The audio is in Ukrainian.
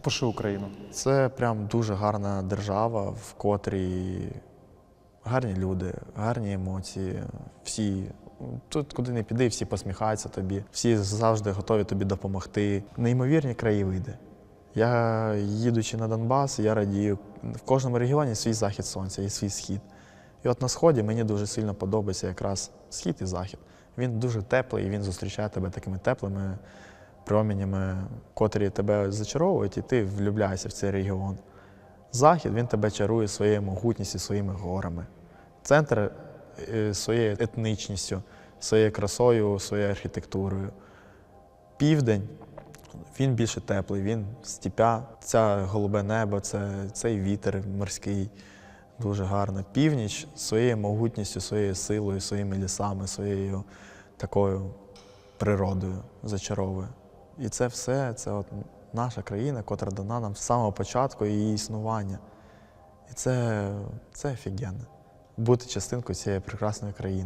Опиши Україну. Це прям дуже гарна держава, в котрій гарні люди, гарні емоції. Всі тут, куди не піди, всі посміхаються тобі, всі завжди готові тобі допомогти. Неймовірні краєвиди. Я, їдучи на Донбас, я радію. В кожному регіоні свій захід сонця і свій схід. І от на сході мені дуже сильно подобається якраз схід і захід. Він дуже теплий, і він зустрічає тебе такими теплими промінями, котрі тебе зачаровують, і ти влюбляєшся в цей регіон. Захід він тебе чарує своєю могутністю, своїми горами. Центр е, своєю етнічністю, своєю красою, своєю архітектурою. Південь він більше теплий, він степя, це голубе небо, це, цей вітер морський, дуже гарно. Північ своєю могутністю, своєю силою, своїми лісами, своєю такою природою зачаровує. І це все це от наша країна, котра дана нам з самого початку її існування. І це, це офігенно. Бути частинкою цієї прекрасної країни.